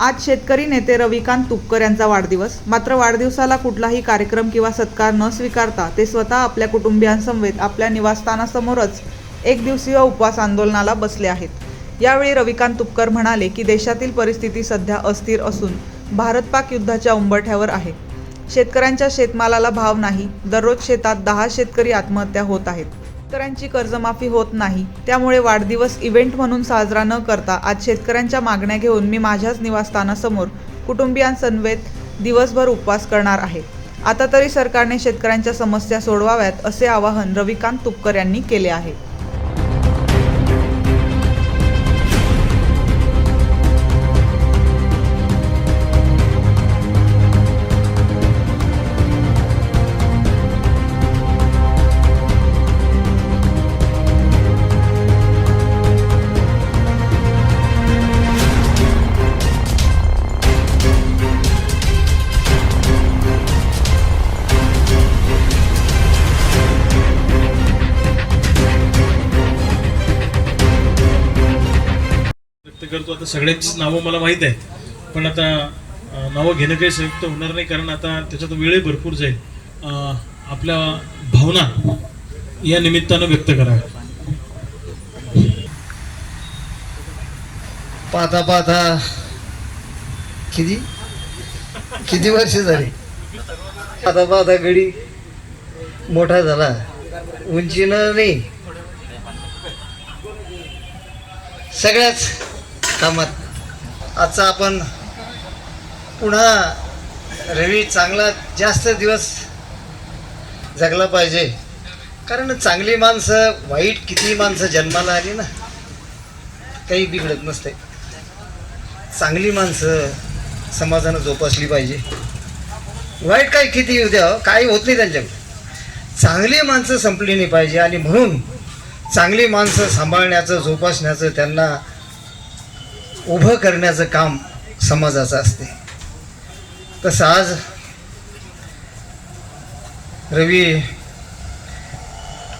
आज शेतकरी नेते रविकांत तुपकर यांचा वाढदिवस. मात्र वाढदिवसाला कुठलाही कार्यक्रम किंवा सत्कार न स्वीकारता ते स्वतः आपल्या कुटुंबियांसमवेत आपल्या निवासस्थानासमोरच एक दिवसीय उपवास आंदोलनाला बसले आहेत. यावेळी रविकांत तुपकर म्हणाले की देशातील परिस्थिती सध्या अस्थिर असून भारत पाक युद्धाच्या उंबरठ्यावर आहे. शेतकऱ्यांच्या शेतमालाला भाव नाही. दररोज शेतात दहा शेतकरी आत्महत्या होत आहेत. शेतकऱ्यांची कर्जमाफी होत नाही. त्यामुळे वाढदिवस इव्हेंट म्हणून साजरा न करता आज शेतकऱ्यांच्या मागण्या घेऊन मी माझ्याच निवासस्थानासमोर कुटुंबियांसमवेत दिवसभर उपवास करणार आहे. आता तरी सरकारने शेतकऱ्यांच्या समस्या सोडवाव्यात असे आवाहन रविकांत तुपकर यांनी केले आहे. व्यक्त करतो. आता सगळ्यांचीच नावं मला माहीत आहेत. पण आता नावं घेणं काही संयुक्त होणार नाही कारण आता त्याच्यात वेळही भरपूर जाईल. आपल्या भावना या निमित्तानं व्यक्त कराव्या पाहता पाहता. किती? किती वर्ष झाली? पाहता पाहता गडी मोठा झाला. उंचीनं नाही. सगळ्याच कामात. आजचा आपण पुन्हा रवी चांगला जास्त दिवस जगला पाहिजे. कारण चांगली माणसं वाईट किती माणसं जन्माला आली ना काही बिघडत नसते चांगली माणसं समाजानं जोपासली पाहिजे. वाईट काय किती येऊ द्या काही होत नाही त्यांच्याकडे. चांगली माणसं संपली नाही पाहिजे आणि म्हणून चांगली माणसं सांभाळण्याचं जोपासण्याचं त्यांना उभं करण्याचं काम समाजाचं असते. तसं आज रवी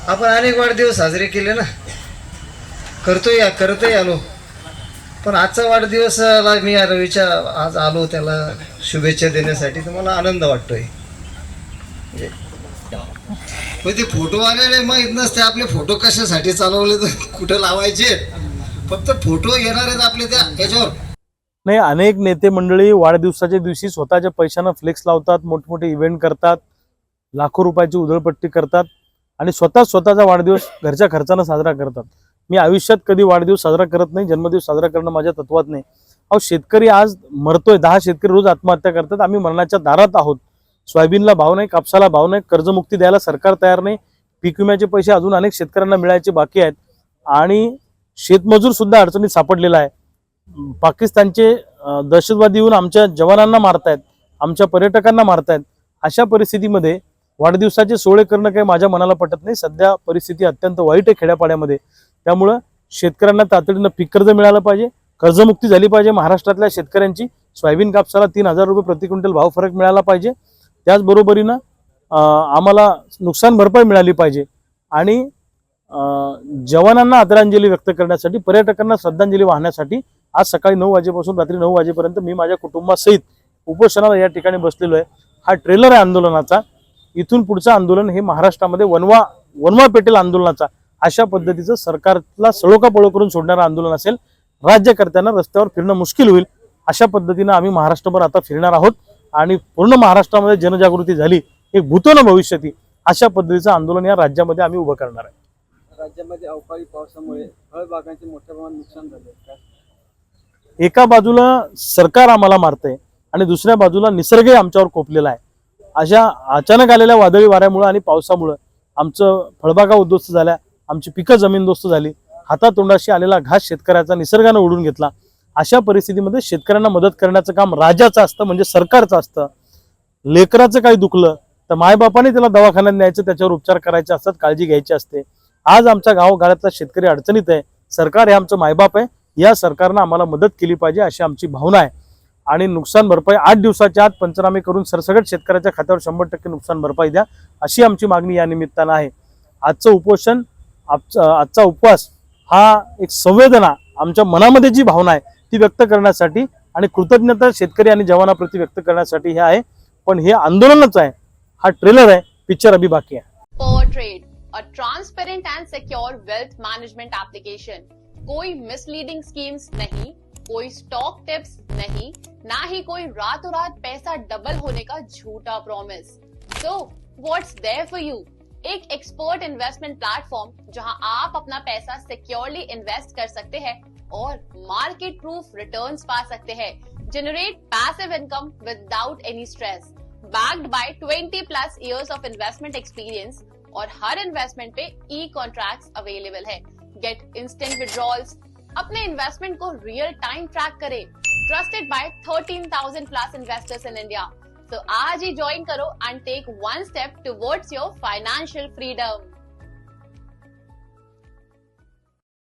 आपण अनेक वाढदिवस साजरे केले ना? करतो या करतोय आलो. पण आजचा वाढदिवसाला मी या रवीच्या आज आलो त्याला शुभेच्छा देण्यासाठी तर मला आनंद वाटतोय. मग ते फोटो आलेले माहीत नसते आपले फोटो कशासाठी चालवले तर कुठं लावायचे? फक्त फोटो येणार आहेत आपले त्या याच्यावर नाही अनेक नेते मंडळी वाढदिवसाच्या दिवशी स्वतःच्या पैशानं फ्लेक्स लावतात मोठमोठे इव्हेंट करतात लाखो रुपयाची उधळपट्टी करतात आणि स्वतः स्वतःचा वाढदिवस घरच्या खर्चानं साजरा करतात. मी आयुष्यात कधी वाढदिवस साजरा करत नाही जन्मदिवस साजरा करणं माझ्या तत्वात नाही. अहो शेतकरी आज मरतोय दहा शेतकरी रोज आत्महत्या करतात आम्ही मरणाच्या दारात आहोत. सोयाबीनला भाव नाही कापसाला भाव नाही कर्जमुक्ती द्यायला सरकार तयार नाही पीक विम्याचे पैसे अजून अनेक शेतकऱ्यांना मिळायचे बाकी आहेत. आणि शेतमजूर सुद्धा अडचणीत सापडलेला आहे. पाकिस्तानचे दहशतवादी येऊन आमच्या जवानांना मारतायत आमच्या पर्यटकांना मारतायत अशा परिस्थितीमध्ये वाढदिवसाचे सोहळे करणं काही माझ्या मनाला पटत नाही. सध्या परिस्थिती अत्यंत वाईट आहे खेड्यापाड्यामध्ये. त्यामुळं शेतकऱ्यांना तातडीनं पीक कर्ज मिळालं पाहिजे कर्जमुक्ती झाली पाहिजे. महाराष्ट्रातल्या शेतकऱ्यांची सोयाबीन कापसाला तीन हजार रुपये प्रति क्विंटल भाव फरक मिळाला पाहिजे. त्याचबरोबरीनं आम्हाला नुकसान भरपाई मिळाली पाहिजे. आणि जवानांना आदरांजली व्यक्त करण्यासाठी पर्यटकांना श्रद्धांजली वाहण्यासाठी आज सकाळी नऊ वाजेपासून रात्री नऊ वाजेपर्यंत मी माझ्या कुटुंबासहित उपोषणाला या ठिकाणी बसलेलो आहे. हा ट्रेलर आहे आंदोलनाचा. इथून पुढचं आंदोलन हे महाराष्ट्रामध्ये वनवा वनवा पेटेल आंदोलनाचा. अशा पद्धतीचं सरकारला सळोकापळो करून सोडणारं आंदोलन असेल राज्यकर्त्यांना रस्त्यावर फिरणं मुश्किल होईल अशा पद्धतीनं आम्ही महाराष्ट्रभर आता फिरणार आहोत. आणि पूर्ण महाराष्ट्रामध्ये जनजागृती झाली एक भूतोन भविष्यती अशा पद्धतीचं आंदोलन या राज्यामध्ये आम्ही उभं करणार आहे. राज्यामध्ये अवकाळी पावसामुळे फळबागांचे मोठ्या प्रमाणात नुकसान झाले एका बाजूला सरकार आम्हाला मारते आणि दुसऱ्या बाजूला निसर्गही आमच्यावर कोपलेला आहे. अशा अचानक आलेल्या वादळी वाऱ्यामुळं आणि पावसामुळं आमचं फळबागा उद्ध्वस्त झाल्या आमची पिकं जमीनदोस्त झाली हातातोंडाशी आलेला घास शेतकऱ्याचा निसर्गानं ओढून घेतला. अशा परिस्थितीमध्ये शेतकऱ्यांना मदत करण्याचं काम राजाचं असतं म्हणजे सरकारचं असतं. लेकराचं काही दुखलं तर मायबापाने त्याला दवाखान्यात न्यायचं त्याच्यावर उपचार करायचे असतात काळजी घ्यायची असते. आज आमच्या गावगाड्यातला शेतकरी अडचणीत आहे. सरकार हे आमचं मायबाप आहे. या सरकारनं आम्हाला मदत केली पाहिजे अशी आमची भावना आहे. आणि नुकसान भरपाई आठ दिवसाच्या आत पंचनामे करून सरसगट शेतकऱ्याच्या खात्यावर शंभर टक्के नुकसान भरपाई द्या अशी आमची मागणी या निमित्तानं आहे. आजचं उपोषण आजचा आजचा उपवास हा एक संवेदना आमच्या मनामध्ये जी भावना आहे ती व्यक्त करण्यासाठी आणि कृतज्ञता शेतकरी आणि जवानाप्रती व्यक्त करण्यासाठी हे आहे. पण हे आंदोलनच आहे. हा ट्रेलर आहे. पिक्चर अभि बाकी आहे. A transparent and secure wealth management application. कोई misleading schemes नहीं, कोई स्टॉक टिप्स नहीं, ना ही कोई रातों रात पैसा डबल होने का झूठा promise so what's there for you एक एक्सपर्ट इन्वेस्टमेंट प्लेटफॉर्म जहाँ आप अपना पैसा सिक्योरली इन्वेस्ट कर सकते हैं और मार्केट प्रूफ रिटर्न्स पा सकते हैं. Generate passive income without any stress backed by 20 plus years of investment experience और हर इन्वेस्टमेंट पे ई कॉन्ट्रैक्ट अवेलेबल है। गेट इंस्टेंट विड्रॉल्स अपने इन्वेस्टमेंट को रियल टाइम ट्रैक करें। Trusted by 13,000 plus investors in India तो आज ही ज्वाइन करो and take one step towards your financial freedom